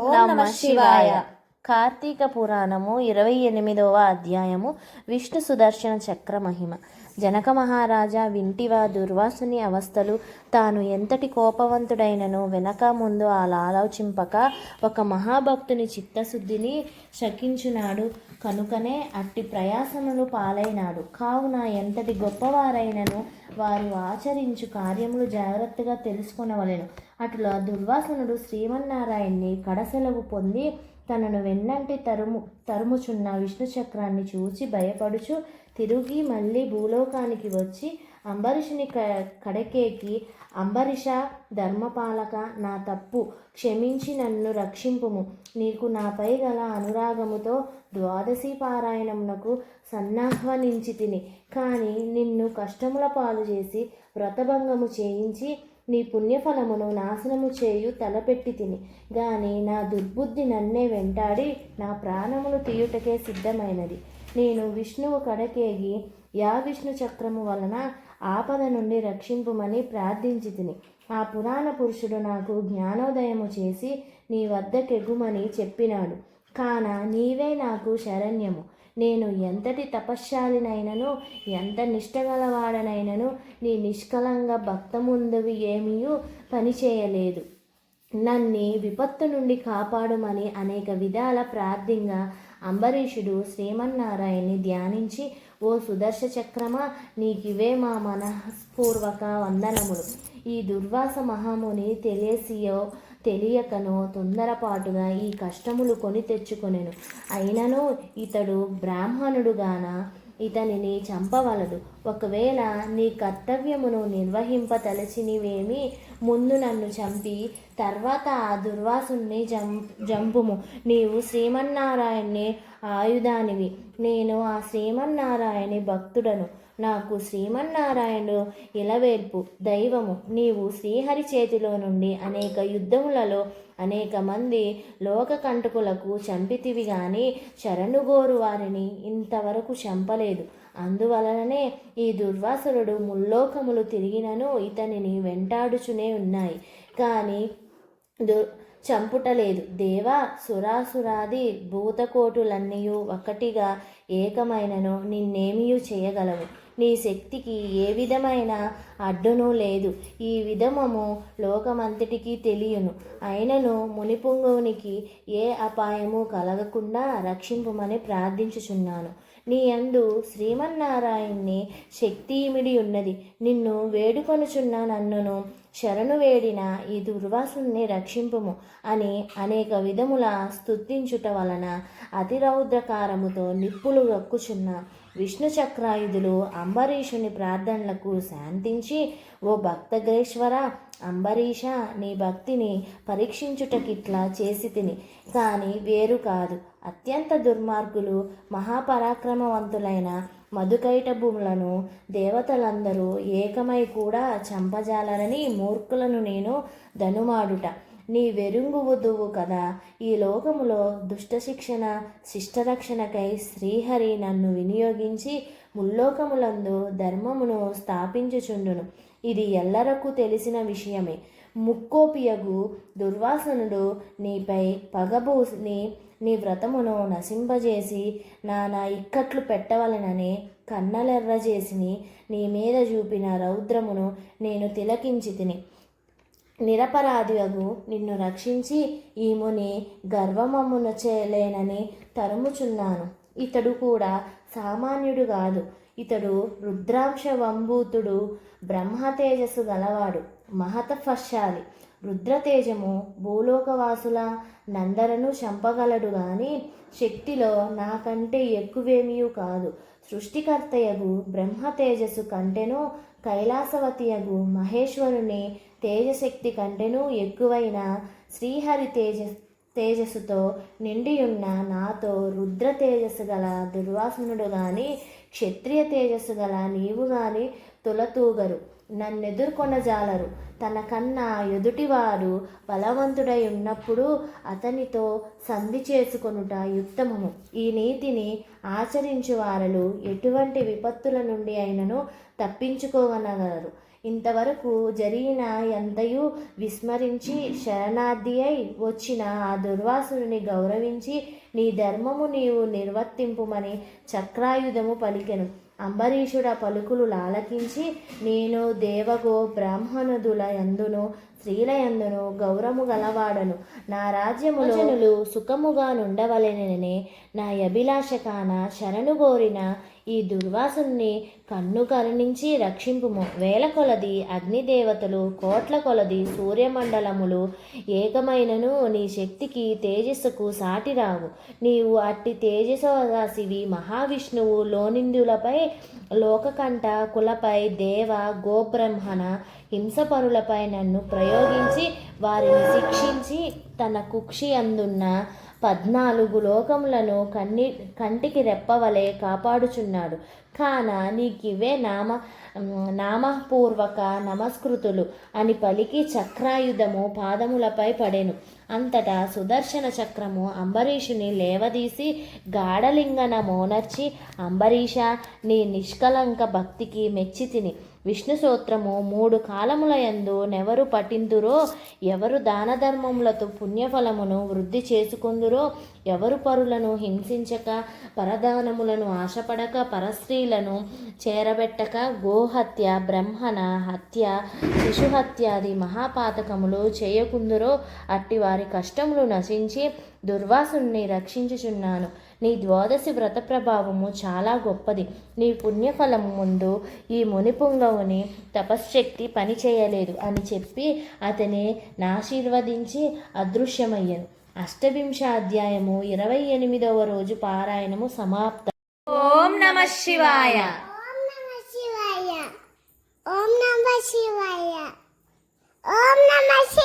ఓం నమ శివాయ. కార్తీక పురాణము ఇరవై ఎనిమిదవ అధ్యాయము. విష్ణు సుదర్శన చక్ర మహిమ. జనక మహారాజా వింటివా దుర్వాసుని అవస్థలు. తాను ఎంతటి కోపవంతుడైనను వెనక ముందు అలా ఆలోచింపక ఒక మహాభక్తుని చిత్తశుద్ధిని శకించున్నాడు కనుకనే అట్టి ప్రయాసములు పాలైనాడు. కావున ఎంతటి గొప్పవారైనను వారు ఆచరించు కార్యములు జాగ్రత్తగా తెలుసుకొనవలెను. అట్లా దుర్వాసనుడు శ్రీమన్నారాయణ్ణి కడసెలవు పొంది తనను వెన్నంటి తరుము తరుముచున్న విష్ణు చక్రాన్ని చూచి భయపడుచు తిరిగి మళ్ళీ భూలోకానికి వచ్చి అంబరీషుని క కడకేకి అంబరీష ధర్మపాలక నా తప్పు క్షమించి నన్ను రక్షింపుము. నీకు నాపై గల అనురాగముతో ద్వాదశి పారాయణమునకు సన్నాహ్వానించి తిని కానీ నిన్ను కష్టముల పాలు చేసి వ్రతభంగము చేయించి నీ పుణ్యఫలమును నాశనము చేయు తలపెట్టి తిని. గాని నా దుర్బుద్ధి నన్నే వెంటాడి నా ప్రాణములు తీయుటకే సిద్ధమైనది. నేను విష్ణువు కడకేగి యా విష్ణు చక్రము వలన ఆపద నుండి రక్షింపుమని ప్రార్థించి తిని. ఆ పురాణ పురుషుడు నాకు జ్ఞానోదయము చేసి నీ వద్దకెగుమని చెప్పినాడు. కాన నీవే నాకు శరణ్యము. నేను ఎంతటి తపశ్శాలినైనను ఎంత నిష్టగలవాడనైనను నీ నిష్కలంగ భక్తముందువి ఏమీయూ పనిచేయలేదు. నన్ని విపత్తు నుండి కాపాడుమని అనేక విధాల ప్రార్థింగా అంబరీషుడు శ్రీమన్నారాయణ్ణి ధ్యానించి ఓ సుదర్శ చక్రమా నీకివే మా మనఃపూర్వక వందనములు. ఈ దుర్వాస మహాముని తెలియసియో తెలియకనో తొందరపాటుగా ఈ కష్టములు కొని తెచ్చుకొనెను. అయినను ఇతడు బ్రాహ్మణుడుగాన ఇతనిని చంపవలదు. ఒకవేళ నీ కర్తవ్యమును నిర్వహింపతలచినివేమి ముందు నన్ను చంపి తర్వాత ఆ దుర్వాసుని జం జంపుము. నీవు శ్రీమన్నారాయణ్ణి ఆయుధానివి. నేను ఆ శ్రీమన్నారాయణి భక్తుడను. నాకు శ్రీమన్నారాయణుడు ఇలవేల్పు దైవము. నీవు శ్రీహరి చేతిలో నుండి అనేక యుద్ధములలో అనేక మంది లోక కంటకులకు చంపితివి గాని శరణుగోరు వారిని ఇంతవరకు చంపలేదు. అందువలననే ఈ దుర్వాసురుడు ముల్లోకములు తిరిగినను ఇతనిని వెంటాడుచునే ఉన్నాయి. కానీ దు చంపుటలేదు. దేవ సురాసురాది భూతకోటులన్నీయు ఒకటిగా ఏకమైనను నిన్నేమియు చేయగలవు. నీ శక్తికి ఏ విధమైన అడ్డును లేదు. ఈ విధమము లోకమంతటికి తెలియను. అయినను మునిపుంగునికి ఏ అపాయము కలగకుండా రక్షింపుమని ప్రార్థించుచున్నాను. నీ అందు శ్రీమన్నారాయణ్ణి శక్తిమిడి ఉన్నది. నిన్ను వేడుకొనుచున్న నన్నును శరణు వేడిన ఈ దుర్వాసుని రక్షింపుము అని అనేక విధముల స్థుతించుట వలన అతిరౌద్రకారముతో నిప్పులు రొక్కుచున్న విష్ణు చక్రాయుధులు అంబరీషుని ప్రార్థనలకు శాంతించి ఓ భక్తగ్రేశ్వర అంబరీష నీ భక్తిని పరీక్షించుటకిట్లా చేసి తిని. కానీ వేరు కాదు. అత్యంత దుర్మార్గులు మహాపరాక్రమవంతులైన మధుకైట భూములను దేవతలందరూ ఏకమై కూడా చంపజాలరని మూర్ఖులను నేను ధనుమాడుట. నీ వెరుంగు వధువు కదా. ఈ లోకములో దుష్ట శిక్షణ శిష్టరక్షణకై శ్రీహరి నన్ను వినియోగించి ముల్లోకములందు ధర్మమును స్థాపించుచుండును. ఇది ఎల్లరకు తెలిసిన విషయమే. ముక్కోపియగు దుర్వాసనుడు నీపై పగబూని నీ వ్రతమును నశింపజేసి నానా ఇక్కట్లు పెట్టవలనని కన్నలెర్ర చేసిని నీ మీద చూపిన రౌద్రమును నేను తిలకించి తిని. నిరపరాధియగు నిన్ను రక్షించి ఈ ముని గర్వమమ్మున చేయలేనని తరుముచున్నాను. ఇతడు కూడా సామాన్యుడు కాదు. ఇతడు రుద్రాంశ వంభూతుడు బ్రహ్మ తేజస్సు గలవాడు మహతఫశాలి రుద్రతేజము భూలోకవాసుల నందరను చంపగలడు గాని శక్తిలో నాకంటే ఎక్కువేమీ కాదు. సృష్టికర్తయగు బ్రహ్మ తేజస్సు కంటెను కైలాసవతియగు మహేశ్వరుని తేజశక్తి కంటెను ఎక్కువైన శ్రీహరి తేజ తేజస్సుతో నిండియున్న నాతో రుద్ర తేజస్సు గల దుర్వాసనుడు గాని క్షత్రియ తేజస్సు గల నీవు గాని తులతూగరు. నన్నెదుర్కొనజాలరు తన కన్నా ఎదుటివారు బలవంతుడై ఉన్నప్పుడు అతనితో సంధి చేసుకొనుట యుత్తమము. ఈ నీతిని ఆచరించు వారలు ఎటువంటి విపత్తుల నుండి అయినను తప్పించుకోగలగలరు ఇంతవరకు జరిగిన ఎంతయు విస్మరించి శరణార్థి అయి వచ్చిన ఆ దుర్వాసుని గౌరవించి నీ ధర్మము నీవు నిర్వర్తింపుమని చక్రాయుధము పలికెను. అంబరీషుడ పలుకులు లాలకించి నేను దేవగో బ్రాహ్మణుదుల యందును స్త్రీల యందును గౌరవము గలవాడను. నా రాజ్యములో జనులు సుఖముగా నుండవలెననే నా అభిలాష కాన శరణు కోరిన ఈ దుర్వాసుని కన్ను కరుణించి రక్షింపుము. వేల కొలది అగ్నిదేవతలు కోట్ల కొలది సూర్యమండలములు ఏకమైనను నీ శక్తికి తేజస్సుకు సాటి రావు నీవు అట్టి తేజస్వాసివి మహావిష్ణువు లోనిందులపై లోకకంఠ కులపై దేవ గోబ్రహ్మణ హింసపరులపై నన్ను ప్రయోగించి వారిని శిక్షించి తన కుక్షి అందున్న పద్నాలుగు లోకములను కన్ని కంటికి రెప్పవలే కాపాడుచున్నాడు. కాన నీకివే నామ నామపూర్వక నమస్కృతులు అని పలికి చక్రాయుధము పాదములపై పడెను. అంతటా సుదర్శన చక్రము అంబరీషుని లేవదీసి గాఢలింగన మోనర్చి అంబరీష నీ నిష్కలంక భక్తికి మెచ్చి తిని విష్ణు సూత్రము మూడు కాలముల ఎందు నెవరు పఠిందురో ఎవరు దాన ధర్మములతో పుణ్యఫలమును వృద్ధి చేసుకుందురో ఎవరు పరులను హింసించక పరదానములను ఆశపడక పరస్త్రీలను చేరబెట్టక గోహత్య బ్రహ్మణ హత్య శిశుహత్యాది మహాపాతకములు చేయకుందురో అట్టి వారి కష్టములు నశించి దుర్వాసుని రక్షించుచున్నాను. నీ ద్వాదశి వ్రత ప్రభావము చాలా గొప్పది. నీ పుణ్యఫలము ముందు ఈ మునిపుంగవుని తపశ్శక్తి పని చేయలేదు అని చెప్పి అతని నాశీర్వదించి అదృశ్యమయ్యను. అష్టవింశ అధ్యాయము ఇరవై ఎనిమిదవ రోజు పారాయణము సమాప్తం ఓం నమ శివాయ. ఓం నమ శివాయ. ఓం నమ శివాయ. ఓం నమ శివాయ.